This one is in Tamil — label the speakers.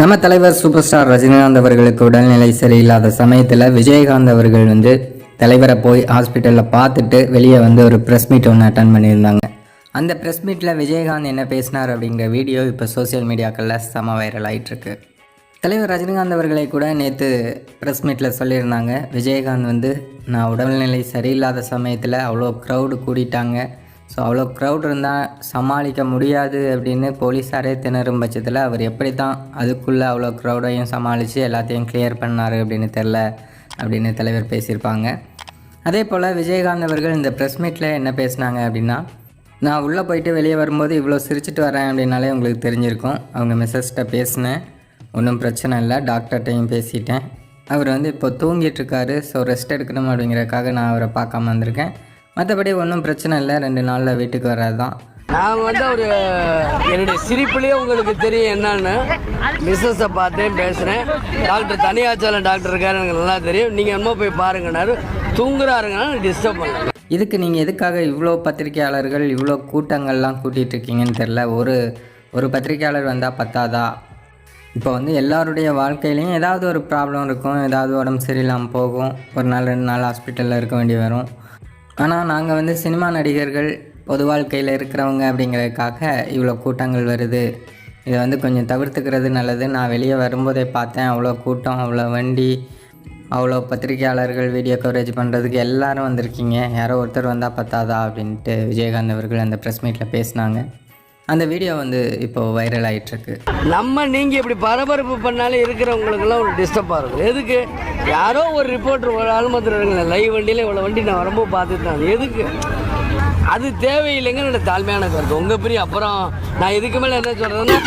Speaker 1: நம்ம தலைவர் சூப்பர் ஸ்டார் ரஜினிகாந்த் அவர்களுக்கு உடல்நிலை சரியில்லாத சமயத்தில் விஜயகாந்த் அவர்கள் வந்து தலைவரை போய் ஹாஸ்பிட்டலில் பார்த்துட்டு வெளியே வந்து ஒரு ப்ரெஸ் மீட் ஒன்று அட்டன் பண்ணியிருந்தாங்க. அந்த ப்ரெஸ் மீட்டில் விஜயகாந்த் என்ன பேசினார் அப்படிங்கிற வீடியோ இப்போ சோஷியல் மீடியாக்களில் செம வைரல் ஆயிட்டிருக்கு. தலைவர் ரஜினிகாந்த் அவர்களை கூட நேற்று ப்ரெஸ் மீட்டில் சொல்லியிருந்தாங்க. விஜயகாந்த் வந்து நான் உடல்நிலை சரியில்லாத சமயத்தில் அவ்வளோ க்ரௌடு கூடிட்டாங்க. ஸோ அவ்வளோ க்ரௌட் இருந்தால் சமாளிக்க முடியாது அப்படின்னு போலீஸாரே திணறும் பட்சத்தில் அவர் எப்படி தான் அதுக்குள்ளே அவ்வளோ க்ரௌடையும் சமாளித்து எல்லாத்தையும் கிளியர் பண்ணார் அப்படின்னு தெரில அப்படின்னு தலைவர் பேசியிருப்பாங்க. அதே போல் விஜயகாந்த் அவர்கள் இந்த ப்ரெஸ் மீட்டில் என்ன பேசினாங்க அப்படின்னா நான் உள்ளே போயிட்டு வெளியே வரும்போது இவ்வளோ சிரிச்சிட்டு வரேன் அப்படின்னாலே உங்களுக்கு தெரிஞ்சிருக்கும். அவங்க மிஸ்ஸஸ்கிட்ட பேசினேன். ஒன்றும் பிரச்சனை இல்லை டாக்டர்கிட்டையும் பேசிட்டேன். அவர் வந்து இப்போ தூங்கிட்டு இருக்காரு ஸோ ரெஸ்ட் எடுக்கணும் அப்படிங்கிறதுக்காக நான் அவரை பார்க்காம வந்திருக்கேன். மற்றபடி ஒன்றும் பிரச்சனை இல்லை. ரெண்டு நாளில் வீட்டுக்கு வர்றது தான்
Speaker 2: நான் வந்து ஒரு என்னுடைய சிரிப்புலேயே உங்களுக்கு தெரியும் என்னன்னு. மிஸ்ஸஸை பார்த்தேன் பேசுகிறேன் டாக்டர் தனியாச்சாலம் டாக்டர் இருக்காரு எனக்கு நல்லா தெரியும். நீங்கள் என்னமோ போய் பாருங்கன்னாரு. தூங்குறாருங்கன்னா டிஸ்டர்ப் பண்ணல.
Speaker 1: இதுக்கு நீங்கள் எதுக்காக இவ்வளோ பத்திரிக்கையாளர்கள் இவ்வளோ கூட்டங்கள்லாம் கூட்டிகிட்டு இருக்கீங்கன்னு தெரில ஒரு ஒரு பத்திரிக்கையாளர் வந்தால் பத்தாதா? இப்போ வந்து எல்லாருடைய வாழ்க்கையிலையும் ஏதாவது ஒரு ப்ராப்ளம் இருக்கும். ஏதாவது உடம்பு சரியில்லாமல் போகும். ஒரு நாள் ரெண்டு நாள் ஹாஸ்பிட்டலில் இருக்க வேண்டி வரும். ஆனால் நாங்கள் வந்து சினிமா நடிகர்கள் பொது வாழ்க்கையில் இருக்கிறவங்க அப்படிங்கிறதுக்காக இவ்வளோ கூட்டங்கள் வருது. இதை வந்து கொஞ்சம் தவிர்த்துக்கிறது நல்லது. நான் வெளியே வரும்போதே பார்த்தேன். அவ்வளோ கூட்டம் அவ்வளோ வண்டி அவ்வளோ பத்திரிகையாளர்கள் வீடியோ கவரேஜ் பண்ணுறதுக்கு எல்லாரும் வந்திருக்கீங்க. யாரோ ஒருத்தர் வந்தால் பத்தாதா? அப்படின்ட்டு விஜயகாந்த் அவர்கள் அந்த ப்ரெஸ் மீட்டில் பேசினாங்க. அந்த வீடியோ வந்து இப்போது வைரல் ஆகிட்டுருக்கு
Speaker 2: நம்ம நீங்கள் இப்படி பரபரப்பு பண்ணாலே இருக்கிறவங்களுக்கெல்லாம் ஒரு டிஸ்டர்பாக இருக்கும். எதுக்கு? யாரோ ஒரு ரிப்போர்ட்டர் ஒரு ஆள் லைவ் வண்டியில் இவ்வளோ வண்டி நான் ரொம்ப பார்த்துட்டு எதுக்கு? அது தேவையில்லைங்க என்னோட தாழ்மையான கருத்து. உங்கள் பெரிய அப்புறம் நான் இதுக்கு மேலே என்ன சொல்கிறேன்னா